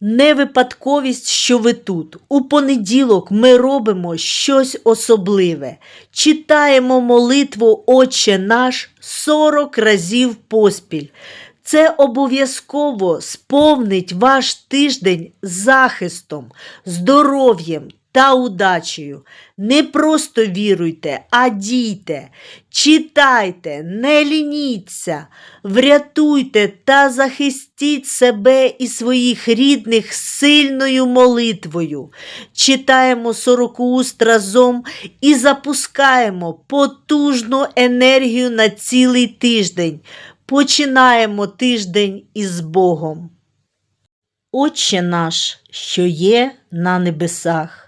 Не випадковість, що ви тут. У понеділок ми робимо щось особливе. Читаємо молитву Отче наш 40 разів поспіль. Це обов'язково сповнить ваш тиждень захистом, здоров'ям та удачею. Не просто віруйте, а дійте. Читайте, не лініться, врятуйте та захистіть себе і своїх рідних сильною молитвою. Читаємо сорокуст разом і запускаємо потужну енергію на цілий тиждень. Починаємо тиждень із Богом. Отче наш, що є на небесах,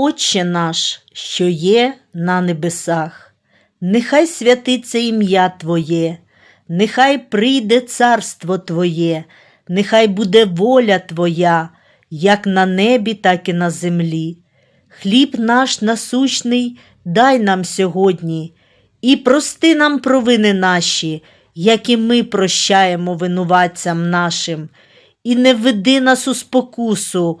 Отче наш, що є на небесах, нехай святиться ім'я Твоє, нехай прийде царство Твоє, нехай буде воля Твоя, як на небі, так і на землі. Хліб наш насущний дай нам сьогодні, і прости нам провини наші, як і ми прощаємо винуватцям нашим, і не введи нас у спокусу,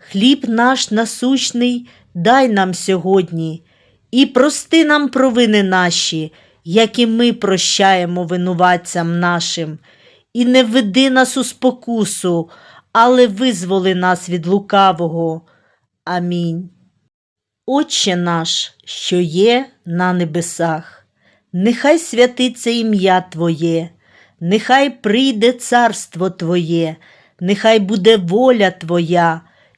Хліб наш насущний дай нам сьогодні, і прости нам провини наші, які ми прощаємо винуватцям нашим, і не веди нас у спокусу, але визволи нас від лукавого. Амінь. Отче наш, що є на небесах, нехай святиться ім'я Твоє, нехай прийде царство Твоє, нехай буде воля Твоя,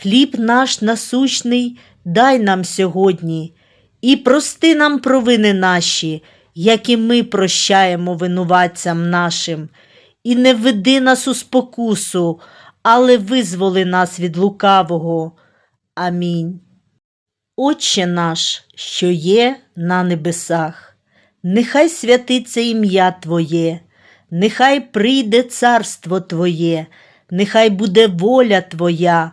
Хліб наш насущний дай нам сьогодні, і прости нам провини наші, які ми прощаємо винуватцям нашим, і не введи нас у спокусу, але визволи нас від лукавого. Амінь. Отче наш, що є на небесах, нехай святиться ім'я Твоє, нехай прийде царство Твоє, нехай буде воля Твоя,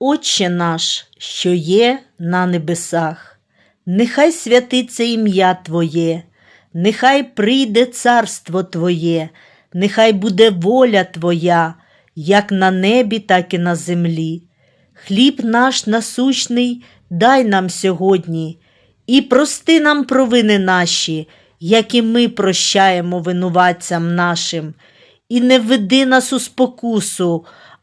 Отче наш, що є на небесах, нехай святиться ім'я Твоє, нехай прийде царство Твоє, нехай буде воля Твоя, як на небі, так і на землі. Хліб наш насущний дай нам сьогодні, і прости нам провини наші, які ми прощаємо винуватцям нашим, і не введи нас у спокусу,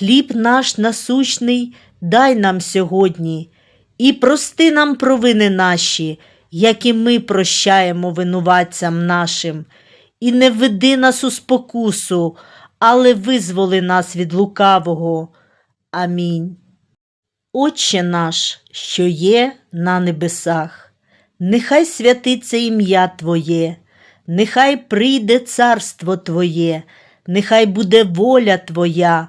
Хліб наш насущний дай нам сьогодні, і прости нам провини наші, які ми прощаємо винуватцям нашим, і не введи нас у спокусу, але визволи нас від лукавого. Амінь. Отче наш, що є на небесах, нехай святиться ім'я Твоє, нехай прийде царство Твоє, нехай буде воля Твоя,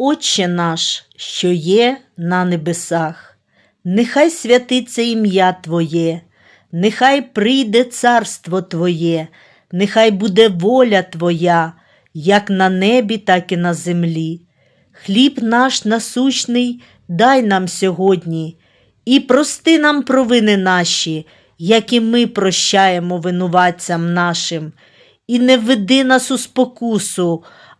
Отче наш, що є на небесах, нехай святиться ім'я Твоє, нехай прийде царство Твоє, нехай буде воля Твоя, як на небі, так і на землі. Хліб наш насущний дай нам сьогодні, і прости нам провини наші, які ми прощаємо винуватцям нашим, і не введи нас у спокусу,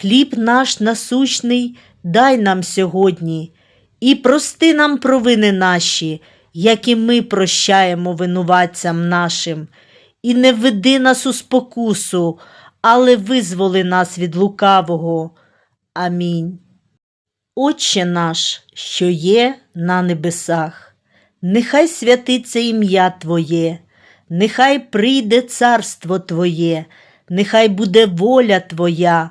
Хліб наш насущний дай нам сьогодні, і прости нам провини наші, як і ми прощаємо винуватцям нашим, і не введи нас у спокусу, але визволи нас від лукавого. Амінь. Отче наш, що є на небесах, нехай святиться ім'я Твоє, нехай прийде царство Твоє, нехай буде воля Твоя,